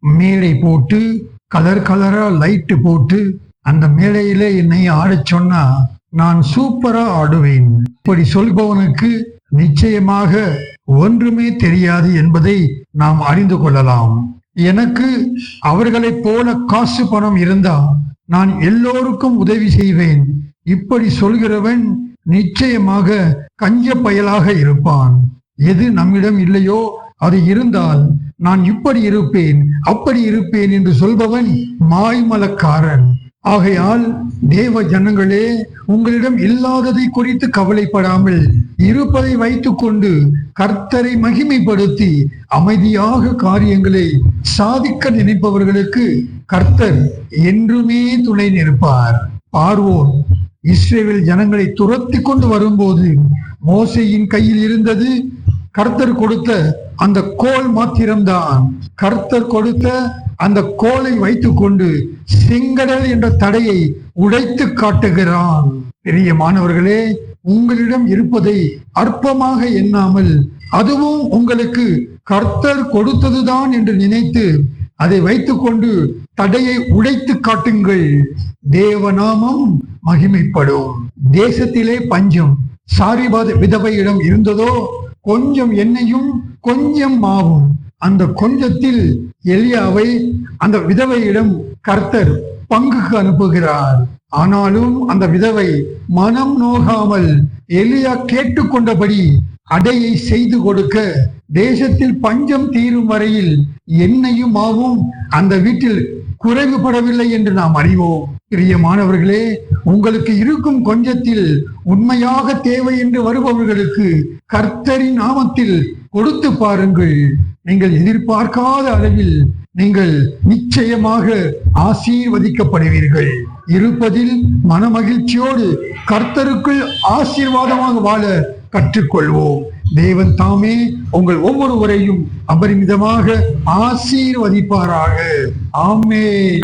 மேடை போட்டு கலர் கலரா லைட்டு போட்டு அந்த மேடையில என்னை ஆடச் சொன்னா நான் சூப்பரா ஆடுவேன். இப்படி சொல்பவனுக்கு நிச்சயமாக ஒன்றுமே தெரியாது என்பதை நாம் அறிந்து கொள்ளலாம். எனக்கு அவர்களைப் போல காசு பணம் இருந்தா நான் எல்லோருக்கும் உதவி செய்வேன். இப்படி சொல்கிறவன் நிச்சயமாக கஞ்ச பயலாக இருப்பான். எது நம்மிடம் இல்லையோ அது இருந்தால் நான் இப்படி இருப்பேன் அப்படி இருப்பேன் என்று சொல்பவன் மாய்மலக்காரன். ஆகையால் தேவ ஜனங்களே உங்களிடம் இல்லாததை குறித்து கவலைப்படாமல் இருப்பதை வைத்துக்கொண்டு கர்த்தரை மகிமைப்படுத்தி அமைதியாக காரியங்களை சாதிக்க நினைப்பவர்களுக்கு கர்த்தர் என்றுமே துணை நிற்பார். பார்வோன் இஸ்ரேவில் ஜனங்களை துரத்தி கொண்டு வரும்போது மோசையின் கையில் இருந்தது கர்த்தர் கொடுத்த அந்த கோல் மாத்திரம்தான். கர்த்தர் கொடுத்த அந்த கோலை வைத்துக்கொண்டு செங்கடல் என்ற தடையை உடைத்து காட்டுகிறான். பெரிய மாணவர்களே உங்களிடம் இருப்பதை அற்பமாக எண்ணாமல் அதுவும் உங்களுக்கு கர்த்தர் கொடுத்ததுதான் என்று நினைத்து அதை வைத்துக்கொண்டு தடையை உடைத்து காட்டுங்கள். தேவநாமம் மகிமைப்படும். தேசத்திலே பஞ்சம் சாரிபாத விதவையிடம் இருந்ததோ கொஞ்சம் எண்ணெயும் கொஞ்சம் மாவும். அந்த கொஞ்சத்தில் எலியாவை அந்த விதவையிடம் கர்த்தர் பங்குக்கு அனுப்புகிறார். ஆனாலும் அந்த விதவை மனம் நோகாமல் எலியா கேட்டுக்கொண்டபடி அடையை செய்து கொடுக்க தேசத்தில் பஞ்சம் தீரும் வரையில் எண்ணெயும் மாவும் அந்த வீட்டில் குறைவுபடவில்லை என்று நாம் அறிவோம். பிரியமானவர்களே உங்களுக்கு இருக்கும் கொஞ்சத்தில் உண்மையாக தேவை என்று வருபவர்களுக்கு கர்த்தரின் நாமத்தில் கொடுத்து பாருங்கள். நீங்கள் எதிர்பார்க்காத அளவில் நீங்கள் நிச்சயமாக ஆசீர்வதிக்கப்படுவீர்கள். இருப்பதில் மனமகிழ்ச்சியோடு கர்த்தருக்குள் ஆசீர்வாதமாக வாழ கற்றுக்கொள்வோம். தேவன் தாமே உங்கள் ஒவ்வொருவரையும் அபரிமிதமாக ஆசீர்வதிப்பாராக. ஆமே